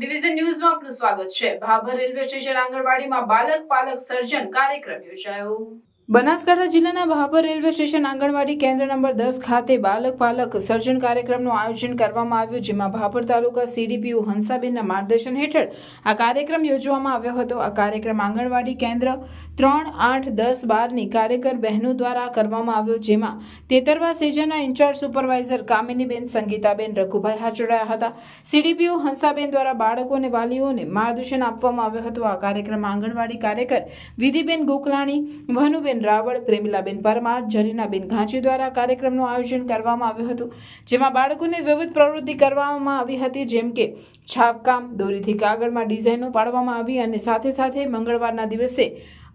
Division ન્યૂઝમાં આપનું સ્વાગત છે. ભાભર રેલવે સ્ટેશન આંગણવાડીમાં બાલક પાલક સર્જન કાર્યક્રમ યોજાયો. બનાસકાંઠા જિલ્લાના ભાભર રેલવે સ્ટેશન આંગણવાડી કેન્દ્ર નંબર દસ ખાતે બાલક પાલક સર્જન કાર્યક્રમનું આયોજન કરવામાં આવ્યું, જેમાં ભાભર તાલુકા સીડીપીઓ હંસાબેનના માર્ગદર્શન હેઠળ આ કાર્યક્રમ યોજવામાં આવ્યો હતો. આ કાર્યક્રમ આંગણવાડી કેન્દ્ર ત્રણ આઠ દસ બારની કાર્યકર બહેનો દ્વારા કરવામાં આવ્યો, જેમાં તેતરવા સેજનના ઇન્ચાર્જ સુપરવાઇઝર કામિનીબેન, સંગીતાબેન, રઘુભાઈ જોડાયા હતા. સીડીપીઓ હંસાબેન દ્વારા બાળકો અને વાલીઓને માર્ગદર્શન આપવામાં આવ્યું હતું. આ કાર્યક્રમમાં આંગણવાડી કાર્યકર વિધિબેન ગોકલાણી ભાનુબેન રાવળ, પ્રેમિલાબેન પરમાર, જરીનાબેન ઘાંચી દ્વારા કાર્યક્રમનું આયોજન કરવામાં આવ્યું હતું, જેમાં બાળકોને વિવિધ પ્રવૃત્તિ કરવામાં આવી હતી, જેમ કે છાપકામ, દોરીથી કાગળમાં ડિઝાઇનો પાડવામાં આવી અને સાથે સાથે મંગળવારના દિવસે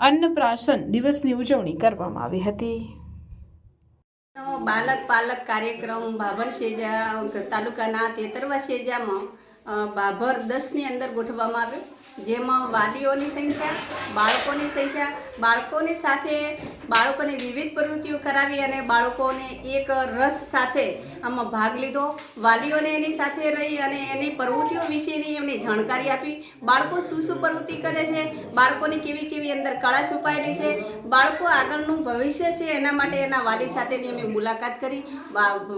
અન્નપ્રાશન દિવસની ઉજવણી કરવામાં આવી હતી. બાલક પાલક કાર્યક્રમ બાભર શેજા તાલુકાના તેતરવા શેજામાં ભાભર દસની અંદર ગોઠવવામાં આવ્યો. જેમાં વાલીઓની સંખ્યા, બાળકોની સંખ્યા, બાળકોની સાથે બાળકોને વિવિધ પ્રવૃત્તિઓ કરાવી અને બાળકોને એક રસ સાથે આમાં ભાગ લીધો. વાલીઓને એની સાથે રહી અને એની પ્રવૃત્તિઓ વિશેની એમને જાણકારી આપી. બાળકો શું શું પ્રવૃત્તિ કરે છે? બાળકોની કેવી કેવી અંદર કળા છુપાયેલી છે? બાળકો આગળનું ભવિષ્ય છે એના માટે એના વાલી સાથેની અમે મુલાકાત કરી.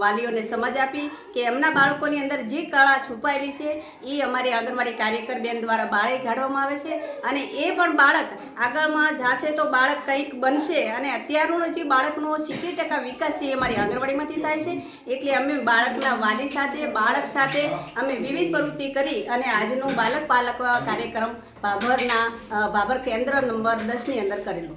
વાલીઓને સમજ આપી કે એમના બાળકોની અંદર જે કળા છુપાયેલી છે એ અમારી આંગણવાડી કાર્યકર બેન દ્વારા બાળે કાઢવામાં આવે છે અને એ પણ બાળક આગળમાં જાશે તો બાળક કંઈક બનશે અને અત્યારનો જે બાળકનો સિત્તેર ટકા વિકાસ છે એ અમારી આંગણવાડીમાંથી થાય છે. એટલે અમે બાળકના વાલી સાથે, બાળક સાથે અમે વિવિધ પ્રવૃત્તિ કરી અને આજનો બાલક પાલક કાર્યક્રમ બાભરના બાબર કેન્દ્ર નંબર દસની અંદર કરેલો.